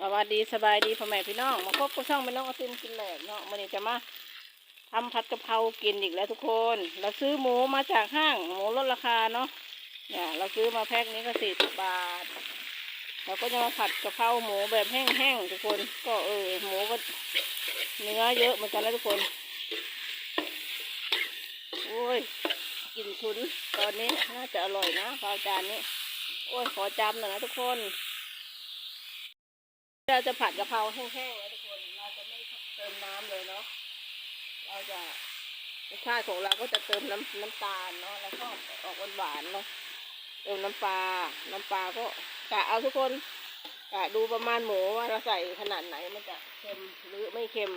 สวัสดีสบายดีพ่อแม่พี่น้องมาพบกับช่องเป็นน้องอาตินกินแหลกเนาะวันนี้จะมาทำผัดกะเพรากินอีกแล้วทุกคน เราซื้อหมูมาจากห้างหมูลดราคาเนาะเนี่ยเราซื้อมาแพ็คนี้ก็สี่สิบบาทเราก็จะมาผัดกะเพราหมูแบบแห้งๆทุกคนก็เออหมูก็เนื้อเยอะเหมือนกันนะทุกคนโอ้ยกลินชุนตอนนี้น่าจะอร่อยนะข้าวจานนี้โอ้ยขอจำหน่อยนะทุกคน เราจะผัดกะเพราแห้งๆนะทุกคน เราจะไม่เติมน้ำเลยเนาะ เราจะรสชาติของเราก็จะเติมน้ำน้ำตาลเนาะ แล้วก็ออกหวานๆเนาะ เติมน้ำปลา น้ำปลาก็กะเอาทุกคนกะดูประมาณหมูว่าเราใส่ขนาดไหนมันจะเค็มหรือไม่เค็ม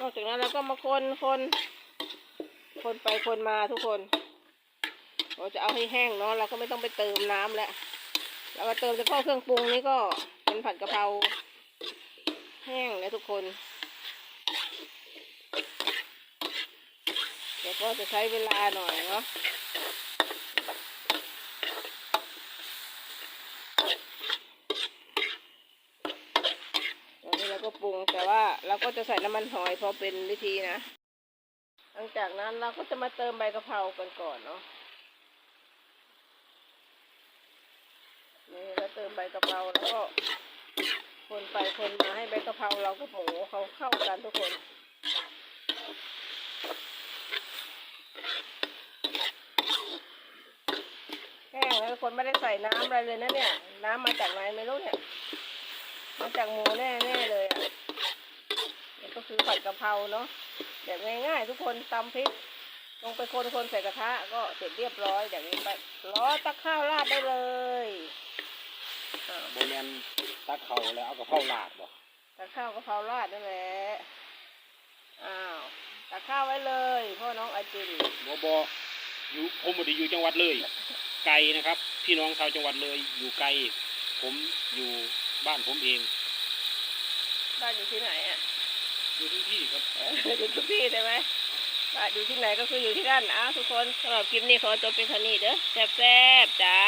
นอกจากนั้นเราก็มาคนคนคนไปคนมาทุกคน เราจะเอาให้แห้งเนาะ เราก็ไม่ต้องไปเติมน้ำแล้วเราก็เติมเฉพาะเครื่องปรุงนี้ก็ เป็นผัดกะเพราแห้งนะทุกคน เดี๋ยวก็จะใช้เวลาหน่อยเนาะตอนนี้เราก็ปรุงแต่ว่าเราก็จะใส่น้ำมันหอยพอเป็นวิธีนะ หลังจากนั้นเราก็จะมาเติมใบกะเพรากันก่อนเนาะนี่แล้วเติมใบกะเพราแล้วก็ คนไปคนมาให้ใบกะเพราเรากับหมูเขาเข้ากันทุกคนแห้งแล้วทุกคนไม่ได้ใส่น้ำอะไรเลยนะเนี่ย น้ำมาจากไหนไม่รู้เนี่ยมาจากหมูแน่แน่ๆเลยอะนี่ก็คือผัดกะเพราเนาะแบบง่ายๆ ทุกคนตำพริกลงไปคนๆใส่กระทะก็เสร็จเรียบร้อยอย่างนี้ไปล้อตักข้าวราดได้เลยอ่าโบแมน ตักเขาแล้วเอากระเพราลาดบ่ตักข้าวกะเพราราดนั่นแหละ อ้าวตักข้าวไว้เลยพ่อน้องอาจินบ่บ่อยู่ผมบ่ได้อยู่จังหวัดเลย ไกลนะครับ พี่น้องชาวจังหวัดเลย อยู่ไกล ผมอยู่บ้านผมเอง บ้านอยู่ที่ไหนอะ อยู่ที่ที่ครับ เอออยู่ทุกที่ใช่ไหมบ้านอยู่ที่ไหนก็คืออยู่ที่นั่นอ้าวทุกคนสำหรับคลิปนี้ขอจบเป็นเท่านี้เด้อแซ่บๆจ้า